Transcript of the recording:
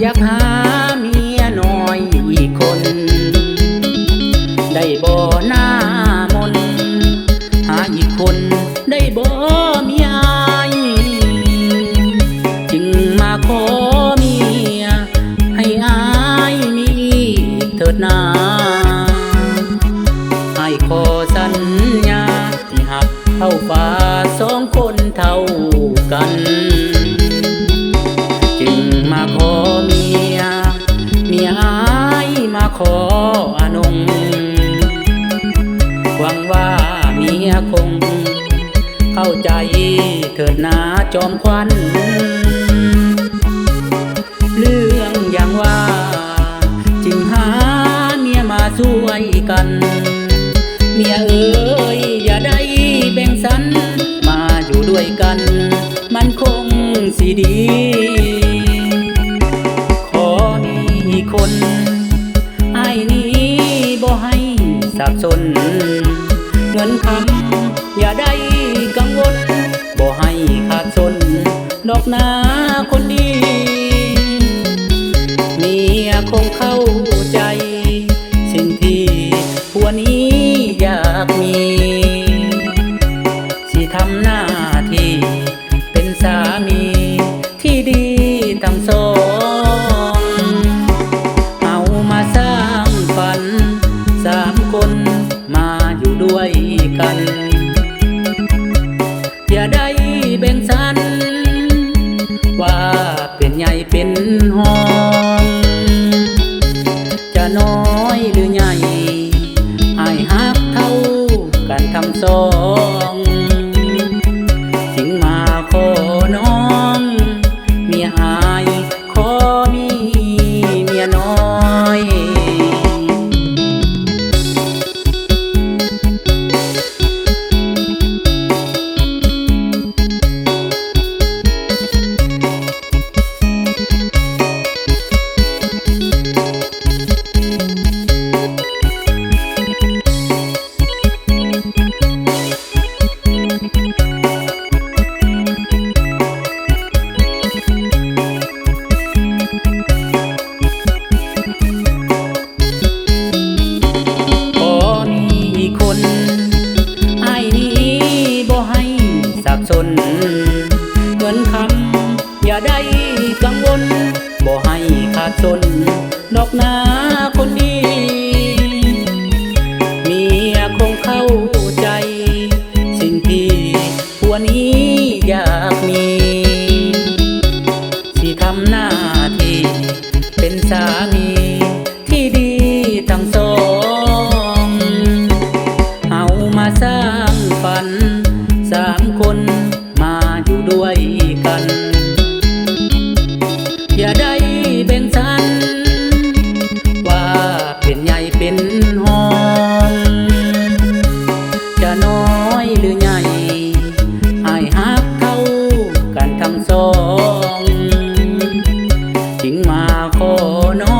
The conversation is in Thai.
อยากหาเมียน้อยอีกคน ได้บ่หน้ามน หาอีกคนได้บ่เมียจึงมาขอเมีย ให้อายมีเถิดนา วังว่าเมียคง เข้าใจเถิดนาจอมควัน เรื่องอย่างว่าจึงหาเมียมาช่วยกัน เมียเอ๋ยอย่าได้แบ่งสัน มาอยู่ด้วยกัน มันคงสิดี ขอมีคนไอ้นี้บ่ให้สับสน งินคำอย่าได้กังวลบ่ให้ขาดสนดอกนาคนดีเมียคงเข้าใจ สิ่งที่ผัวนี้อยากมี สิทำหน้าที่เป็นสามีที่ดี หอนห้องจะนอน ดสนอกนาาขอนอ